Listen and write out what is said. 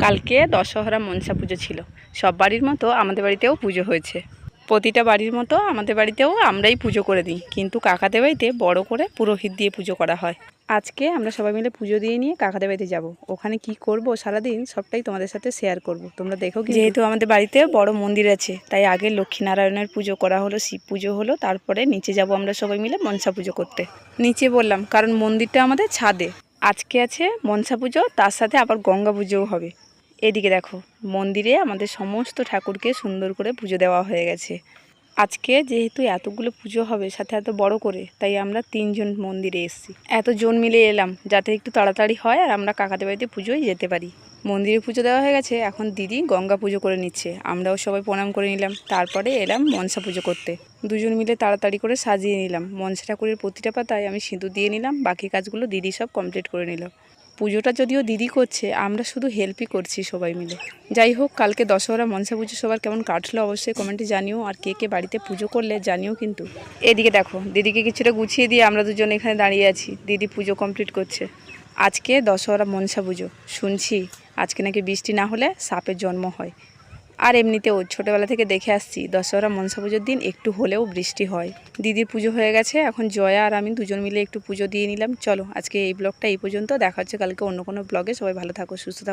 কালকে দশহরা মনসা পুজো ছিল। সব বাড়ির মতো আমাদের বাড়িতেও পুজো হয়েছে। প্রতিটা বাড়ির মতো আমাদের বাড়িতেও আমরাই পুজো করে দিই। কিন্তু কাকাদের বাড়িতে বড় করে পুরোহিত দিয়ে পুজো করা হয়। আজকে আমরা সবাই মিলে পুজো দিয়ে নিয়ে কাকাদের বাড়িতে যাব। ওখানে কি করব সারাদিন সবটাই তোমাদের সাথে শেয়ার করব। তোমরা দেখো যেহেতু আমাদের বাড়িতে বড় মন্দির আছে, তাই আগে লক্ষ্মীনারায়ণের পুজো করা হলো, শিব পুজো হলো, তারপরে নিচে যাব আমরা সবাই মিলে মনসা পুজো করতে। নিচে বললাম, কারণ মন্দিরটা আমাদের ছাদে। আজকে আছে মনসা পুজো, তার সাথে আবার গঙ্গা পুজোও হবে। এদিকে দেখো, মন্দিরে আমাদের সমস্ত ঠাকুরকে সুন্দর করে পুজো দেওয়া হয়ে গেছে। আজকে যেহেতু এতগুলো পুজো হবে, সাথে এত বড় করে, তাই আমরা তিনজন মন্দিরে এসেছি। এত জন মিলে এলাম, যাতে একটু তাড়াতাড়ি হয় আর আমরা কাকাতে বাড়িতে পুজোয় যেতে পারি। মন্দিরে পুজো দেওয়া হয়ে গেছে, এখন দিদি গঙ্গা পুজো করে নিচ্ছে। আমরাও সবাই প্রণাম করে নিলাম, তারপরে এলাম মনসা পুজো করতে। দুজন মিলে তাড়াতাড়ি করে সাজিয়ে নিলাম। মনসা ঠাকুরের প্রতিটা পাতায় আমি সিঁদুর দিয়ে নিলাম, বাকি কাজগুলো দিদি সব কমপ্লিট করে নিল। পুজোটা যদিও দিদি করছে, আমরা শুধু হেল্পই করছি সবাই মিলে। যাই হোক, কালকে দশহরা মনসা পুজো সবার কেমন কাটলো অবশ্যই কমেন্টে জানিও, আর কে কে বাড়িতে পুজো করলে জানিও কিন্তু। এদিকে দেখো, দিদিকে কিছুটা গুছিয়ে দিয়ে আমরা দুজন এখানে দাঁড়িয়ে আছি, দিদি পুজো কমপ্লিট করছে। আজকে দশহরা মনসা পুজো, শুনছি আজকে নাকি বৃষ্টি না হলে সাপের জন্ম হয়। আর এমনিতেও ছোটোবেলা থেকে দেখে আসছি, দশহরা মনসা পুজোর দিন একটু হলেও বৃষ্টি হয়। দিদির পুজো হয়ে গেছে, এখন জয়া আর আমি দুজন মিলে একটু পুজো দিয়ে নিলাম। চলো আজকে এই ব্লগটা এই পর্যন্ত, দেখা হচ্ছে কালকে অন্য কোনো ব্লগে। সবাই ভালো থাকো, সুস্থ থাকো।